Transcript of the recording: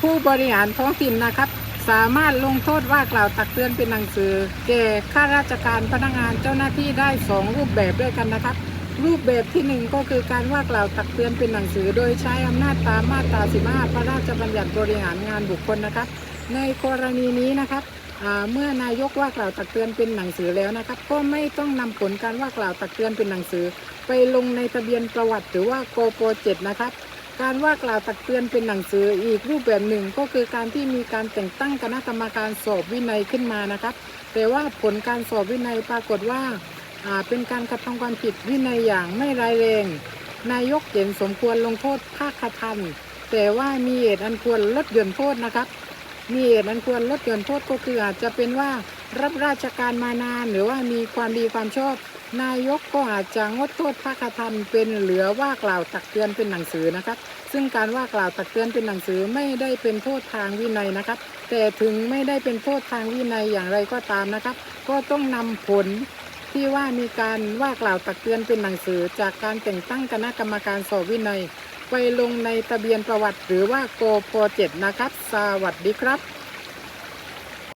ผู้บริหารท้องถิ่นนะครับ สามารถลงโทษว่ากล่าวตักเตือนเป็นหนังสือ แก่ข้าราชการพนักงานเจ้าหน้าที่ได้ 2 รูปแบบด้วยกันนะครับ รูปแบบที่ 1 ก็คือการว่ากล่าวตักเตือนเป็นหนังสือ โดยใช้อำนาจตามมาตรา 15 พระราชบัญญัติบริหารงานบุคคลนะครับ ในกรณีนี้นะครับเมื่อนายกว่ากล่าวตักเตือนเป็นหนังสือแล้วนะครับ ก็ไม่ต้องนำผลการว่ากล่าวตักเตือนเป็นหนังสือ ไปลงในทะเบียนประวัติหรือว่าโกโป 7 นะครับ การว่ากล่าวตักเตือนเป็นหนังสืออีกรูปแบบหนึ่งก็คือการที่มีการแต่งตั้งคณะกรรมการสอบวินัยขึ้นมานะครับ แต่ว่าผลการสอบวินัยปรากฏว่าเป็นการกระทำความผิดวินัยอย่างไม่ร้ายแรง นายกเห็นสมควรลงโทษภาคทันแต่ว่ามีเหตุอันควรลดหย่อนโทษนะครับ มีเหตุอันควรลดหย่อนโทษก็คืออาจจะเป็นว่ารับราชการมานานหรือว่ามีความดีความชอบ นายกก็อาจจะงดโทษภาคทันเป็นเหลือว่ากล่าวตักเตือนเป็นหนังสือนะครับ ซึ่งการว่ากล่าวตักเตือนเป็นหนังสือไม่ได้เป็นโทษทางวินัยนะครับ แต่ถึงไม่ได้เป็นโทษทางวินัยอย่างไรก็ตามนะครับ ก็ต้องนำผลที่ว่ามีการว่ากล่าวตักเตือนเป็นหนังสือ จากการแต่งตั้งคณะกรรมการสอบวินัย ไปลงในทะเบียนประวัติหรือว่าโกโปรเจ็ดนะครับ สวัสดีครับ